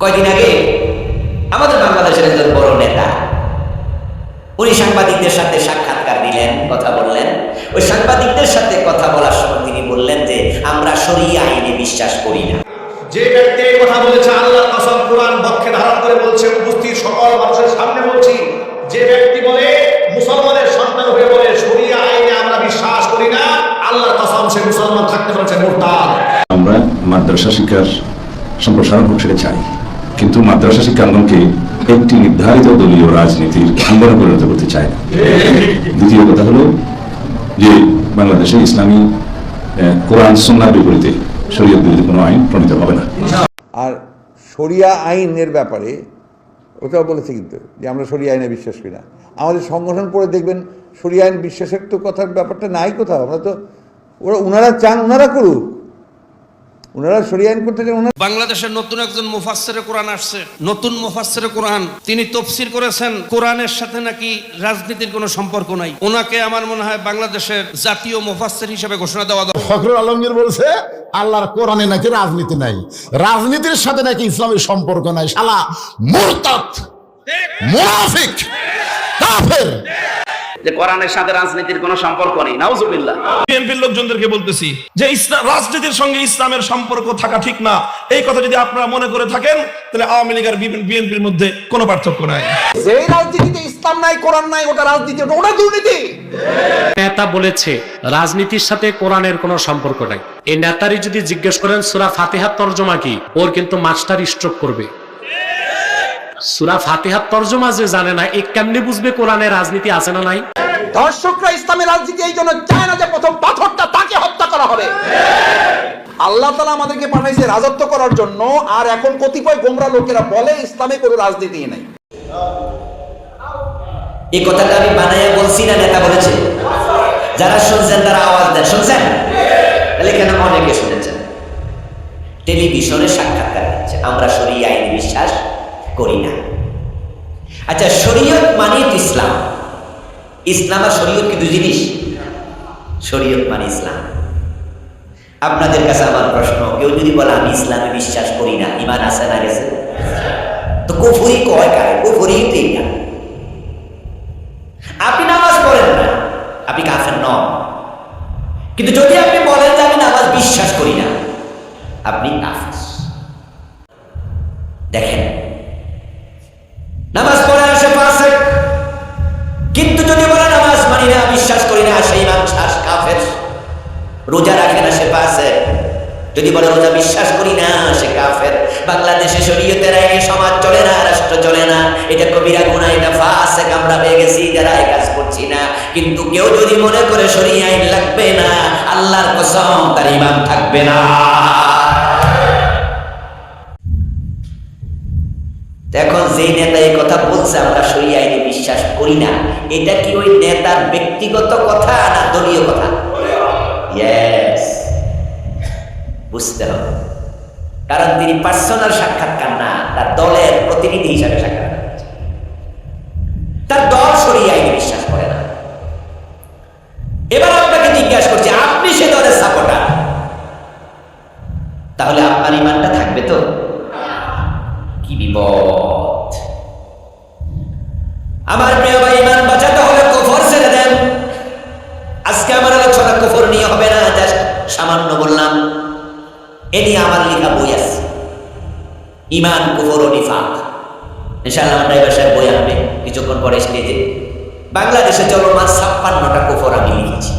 কয়দিন আগে আমাদের বাংলাদেশের একজন বড় নেতা উনি সাংবাদিকদের সাথে সাক্ষাৎকার দিলেন কথা বললেন। ওই সাংবাদিকদের সাথে কথা বলার সময় তিনি বললেন যে আমরা সরিয়ে আইনে বিশ্বাস করি না। যে ব্যক্তি এই কথা বলেছে আল্লাহ কসম কোরআন বক্ষে ধারণ করে বলছে উপস্থিত সকল মানুষের সামনে বলছি যে ব্যক্তি বলে মুসলমানের সন্তান হয়ে বলে শরিয়া আইনে আমরা বিশ্বাস করি না আল্লাহ কসম সে মুসলমান থাকতে পারছে মোরতাদ। আমরা মাদ্রাসা শিক্ষার সম্প্রসারণ হোক সেটা চাই। কিন্তু মাদ্রাসা শিক্ষাঙ্গনকে একটি নির্ধারিত দলীয় রাজনীতির আন্দোলন পরিণত করতে চায় না। দ্বিতীয় কথা হলো যে বাংলাদেশে ইসলামী কোরআন সন্ন্যার বিপরীতে শরীয়ত বিরোধী কোনো আইন প্রণীত হবে না। আর শরিয়া আইনের ব্যাপারে ওটাও বলেছে কিন্তু যে আমরা শরিয়া আইনে বিশ্বাস করি না। আমাদের সংগঠন পড়ে দেখবেন শরিয়া আইন বিশ্বাসের তো কথার ব্যাপারটা নাই কোথাও। আমরা তো ওরা, ওনারা চান, ওনারা করুক। ওনারা শরিয়া আইন করতে চান বাংলাদেশের নতুন একজন মুফাসসিরে কোরআন আসছে। নতুন মুফাসসিরে কোরআন। তিনি তফসির করেছেন কোরআনের সাথে নাকি রাজনীতির কোনো সম্পর্ক নাই। ওনাকে আমার মনে হয় বাংলাদেশের জাতীয় মুফাসসির হিসেবে ঘোষণা দেওয়া দরকার। ফখরুল আলমগীর বলছে আল্লাহর কোরআনে নাকি রাজনীতি নাই। রাজনীতির সাথে নাকি ইসলামের সম্পর্ক নাই। শালা মুরতাদ মুনাফিক কাফের। যে কোরআনের সাথে রাজনীতির কোনো সম্পর্ক নেই। নাউজুবিল্লাহ। বিএনপির লোকজনদেরকে বলতেছি যে ইসলাম রাজনীতির সঙ্গে ইসলামের সম্পর্ক থাকা ঠিক না। এই কথা যদি আপনারা মনে করে থাকেন তাহলে আওয়ামী লীগ আর বিএনপির মধ্যে কোনো পার্থক্য নাই। যেই রাজনীতিতে ইসলাম নাই কোরআন নাই ওটা রাজনীতি ওটা ওটা দুর্নীতি। নেতা বলেছে রাজনীতির সাথে কোরআনের কোনো সম্পর্ক নাই। এই নেতারই যদি জিজ্ঞেস করেন সুরা ফাতিহার তর্জমা কি? ওর কিন্তু মাস্টার স্ট্রোক করবে। সুরা ফাতিহার তর্জমা যে জানে না এ কেমনে বুঝবে কোরআনে রাজনীতি আছে না নাই? দর্শকরা ইসলামের রাজনীতি এই জন্য চায় না যে প্রথম পাথরটা তাকে হত্যা করা হবে। আল্লাহ তালা আমাদেরকে পাঠাইছে রাজত্ব করার জন্য আর এখন কতিপয় গোমরা লোকেরা বলে ইসলামে কোনো রাজনীতি নেই। এই কথাটা আমি বানাইয়া বলছি না নেতা বলেছে। যারা শুনছেন তারা আওয়াজ দেন। শুনছেন? তাহলে কেন অনেকে শুনেছেন। টেলিভিশনে সাক্ষাৎকার দিচ্ছে। আমরা শরীয় আইনে বিশ্বাস করি না। আচ্ছা শরীয়ত মানে ইসলাম। ইসলাম আর শরীয়ত কি দু জিনিস? শরীয়ত মানে ইসলাম। আপনাদের কাছে আমার প্রশ্ন, কেউ যদি বলে, আমি ইসলামে বিশ্বাস করি না ইমান আসে না গেছে? তো কুফুরি কয় কারে? কুফুরি তো যদি বলে রোজা বিশ্বাস করি না, সে কাফের। বাংলাদেশে শরীয়তের আইনে সমাজ চলে না, রাষ্ট্র চলে না। এটা কবিরা গুণা এটা ফাঁসে আমরা পেয়ে গেছি যারা এই কাজ করছি না। কিন্তু কেউ যদি মনে করে শরীয় আইন লাগবে না, আল্লাহর কসম, তার ইমান থাকবে না। এখন যেই নেতা এই কথা বলছে, আমরা শরীয় আইনে বিশ্বাস করি না। এটা কি ওই নেতার ব্যক্তিগত কথা না দলীয় কথা? বুঝতে হবে। কারণ তিনি পার্সোনাল সাক্ষাৎকার না, তার দলের প্রতিনিধি হিসাবে সাক্ষাৎকার তার দল সরিয়ে ইমান কুফর ও নিফাক। ইনশাআল্লাহ ড্রাইভার সাহেব বই আনবে, কিছুক্ষণ পরে স্টেজে বাংলাদেশে চলমান ছাপ্পান্নটা কুফর আমি লিখেছি।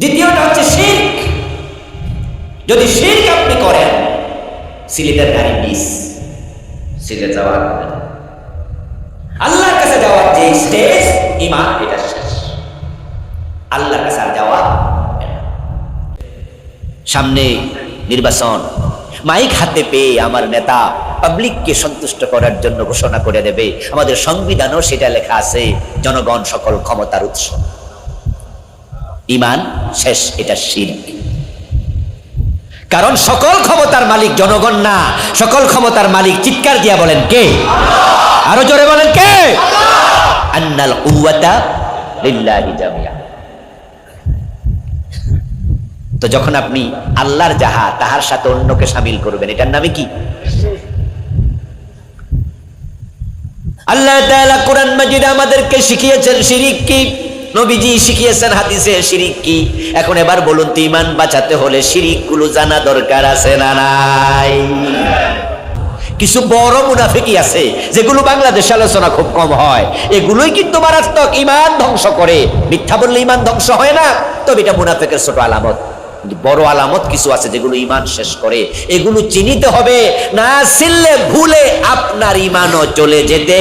দ্বিতীয়টা হচ্ছে শির্ক। যদি শির্ক আপনি করেন, সিলেটের গাড়ি মিস। সিলেট যাওয়ার আল্লাহর কাছে যাওয়ার যে স্টেজ ইমান এটা শেষ। আল্লাহর কাছে যাওয়া সামনে নির্বাচন। মাইক হাতে পেয়ে আমার নেতা পাবলিককে সন্তুষ্ট করার জন্য ঘোষণা করে দেবে। আমাদের সংবিধানও সেটা লেখা আছে, জনগণ সকল ক্ষমতার উৎস। ইমান শেষ, এটা শিল্প কারণ সকল ক্ষমতার মালিক জনগণ না, সকল ক্ষমতার মালিক চিৎকার দিয়া বলেন কে? আরও জোরে বলেন কে? আন্নাল কুওয়াতা লিল্লাহি জামিয়া তো যখন আপনি আল্লাহর যাহা, তাহার সাথে অন্যকে সামিল করবেন, এটার নামে কি? আল্লাহ কোরআন মাজিদে আমাদেরকে শিখিয়েছেন, শিরিক কি? নবীজি শিখিয়েছেন হাদিসে, শিরিক কি? এখন এবার বলুন তো ইমান বাঁচাতে হলে শিরিকগুলো জানা দরকার আছে না নাই? কিছু বড় মুনাফিকি আছে, যেগুলো বাংলাদেশে আলোচনা খুব কম হয়। এগুলোই কিন্তু মারাত্মক ইমান ধ্বংস করে। মিথ্যা বললে ইমান ধ্বংস হয় না, তবে এটা মুনাফিকের ছোট আলামত। বড় আলামত কিছু আছে যেগুলো ইমান শেষ করে। এগুলো চিনিতে হবে, না চিনলে ভুলে আপনার ইমানও চলে যেতে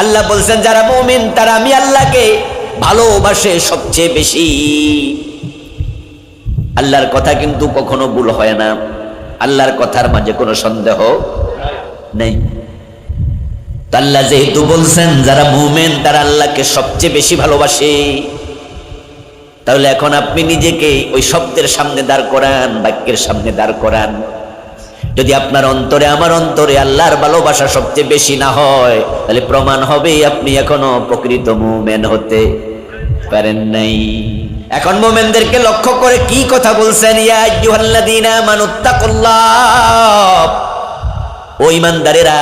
আল্লাহ বলছেন, যারা মুমিন, তারা আমি আল্লাহকে ভালোবাসে সবচেয়ে বেশি। আল্লাহর কথা কিন্তু কখনো ভুল হয় না। আল্লাহর কথার মাঝে কোনো সন্দেহ নেই। আল্লাহ যেহেতু বলছেন, যারা মুমেন তারা আল্লাহকে সবচেয়ে বেশি ভালোবাসে। তাহলে এখন আপনি নিজেকে ওই শব্দের সামনে দাঁড় করান, বাক্যের সামনে দাঁড় করান। যদি আপনার অন্তরে, আমার অন্তরে আল্লাহর ভালোবাসা সবচেয়ে বেশি না হয়, তাহলে প্রমাণ হবে আপনি এখনও প্রকৃত মুমেন হতে পারেন নাই। এখন মোমেনদেরকে লক্ষ্য করে কি কথা বলছেন, ইয়া আমানুত্তাকুল্লাহ ও ইমানদারেরা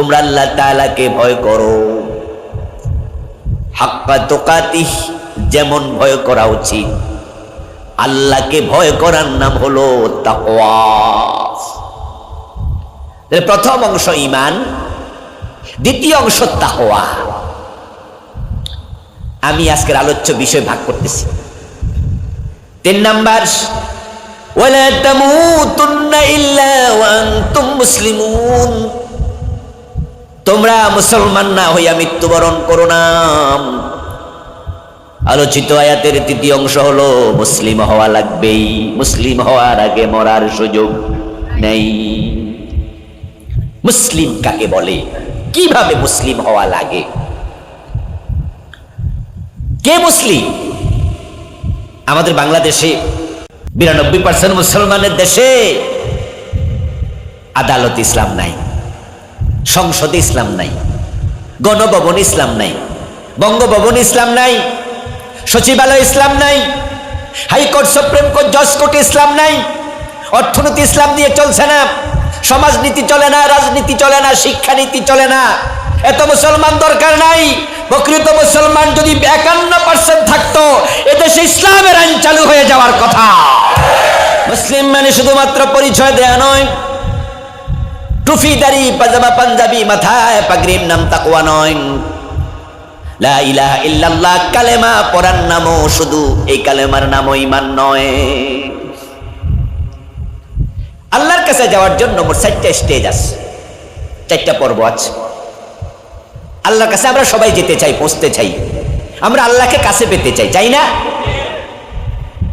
তোমরা আল্লাহ তাআলাকে ভয় করো। হাক্কা তুকাতিহ যেমন ভয় করা উচিত। আল্লাহকে ভয় করার নাম হলো তাকওয়া। প্রথম অংশ ইমান দ্বিতীয় অংশ তাকওয়া। আমি আজকের আলোচ্য বিষয় ভাগ করতেছি। তিন নাম্বার ইল্লা আনতুম মুসলিমুন। তোমরা মুসলমান না হইয়া মৃত্যুবরণ করো না। আলোচিত আয়াতের তৃতীয় অংশ হলো, মুসলিম হওয়া লাগবেই। মুসলিম হওয়ার আগে মরার সুযোগ নেই। মুসলিম কাকে বলে? কীভাবে মুসলিম হওয়া লাগে? কে মুসলিম? আমাদের বাংলাদেশে বিরানব্বই পার্সেন্ট মুসলমানের দেশে আদালত ইসলাম নাই। সংসদে ইসলাম নাই, গণভবন ইসলাম নাই, বঙ্গভবন ইসলাম নাই, সচিবালয় ইসলাম নাই, হাইকোর্ট, সুপ্রিম কোর্ট, জজ কোর্ট ইসলাম নাই, অর্থনীতি ইসলাম দিয়ে চলছে না, সমাজনীতি চলে না, রাজনীতি চলে না, শিক্ষানীতি চলে না, এত মুসলমান দরকার নাই, প্রকৃত মুসলমান যদি একান্ন পার্সেন্ট থাকতো, এদেশে ইসলামের আইন চালু হয়ে যাওয়ার কথা। মুসলিম মানে শুধুমাত্র পরিচয় দেয়া নয় টুফি দাড়ি, পাজামা পাঞ্জাবি মাথায় পাগড়ির নাম তাকুয়া নয়। লা ইলাহা ইল্লাল্লাহ, কালেমা পড়ার নামও শুধু এই কালেমার নামও ইমান নয়। আল্লাহর কাছে যাওয়ার জন্য মোট চারটা স্টেজ আছে। চারটা পর্ব আছে। আল্লাহর কাছে আমরা সবাই যেতে চাই, পৌঁছতে চাই। আমরা আল্লাহকে কাছে পেতে চাই চাই না?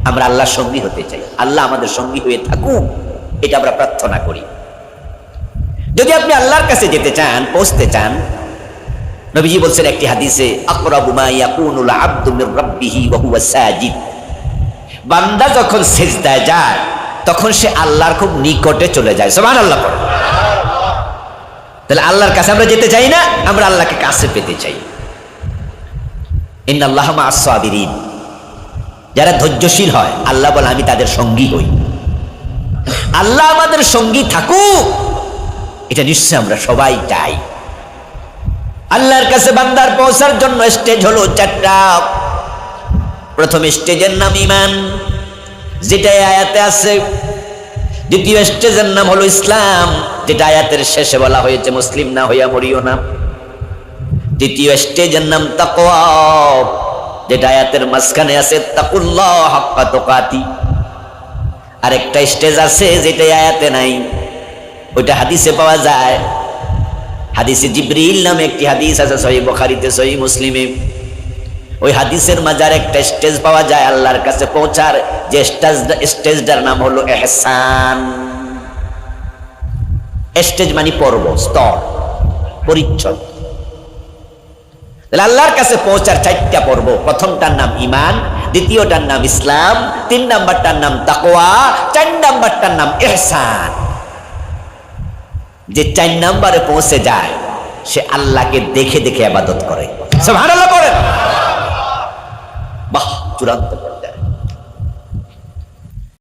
আমরা আল্লাহর সঙ্গী হতে চাই। আল্লাহ আমাদের সঙ্গী হয়ে থাকুক, এটা আমরা প্রার্থনা করি। যদি আপনি আল্লাহর কাছে যেতে চান, পৌঁছতে চান, নবীজি বলছেন একটি হাদিসে বান্দা যখন সেজদায় যায়, তখন সে আল্লাহর খুব নিকটে চলে যায়। সুবহানাল্লাহ পড়ে। তাহলে আল্লাহর কাছে আমরা যেতে চাই না, আমরা আল্লাহকে কাছে পেতে চাই। মা সাবিরিন। যারা ধৈর্যশীল হয়, আল্লাহ বলে, আমি তাদের সঙ্গী হই। আল্লাহ আমাদের সঙ্গী থাকুক। এটা নিশ্চয় আমরা সবাই চাই। আল্লাহর কাছে বান্দার পৌঁছার জন্য স্টেজ হলো চারটা। প্রথম স্টেজের নাম ইমান যেটা আয়াতে আছে। দ্বিতীয় স্টেজের নাম হলো ইসলাম, যেটা আয়াতের শেষে বলা হয়েছে, মুসলিম না হইয়া মরিও না। দ্বিতীয় স্টেজের নাম তাকওয়া, যেটা আয়াতের মাঝখানে আছে, তাকুল্লাহ হাক্কা তুকাতি। আরেকটা স্টেজ আছে যেটা আয়াতে নাই। ওইটা হাদিসে পাওয়া যায়। হাদিসে জিব্রিল নামে একটি হাদিস আছে, সহি বখারিতে, সহি মুসলিমে। ওই হাদিসের মাজার একটা স্টেজ পাওয়া যায় আল্লাহর কাছে পৌঁছার। যে স্টেজ, স্টেজটার নাম হলো এহসান। স্টেজ মানে পর্ব, স্তর, পরিচ্ছদ। আল্লাহর কাছে পৌঁছার চারটা পর্ব। প্রথমটার নাম ইমান, দ্বিতীয়টার নাম ইসলাম, তিন নাম্বারটার নাম তাকোয়া চার নাম্বারটার নাম এহসান। যে চার নাম্বারে পৌঁছে যায় সে আল্লাহকে দেখে দেখে আবাদত করে সুবহানাল্লাহ বলেন বাহ চূড়ান্ত।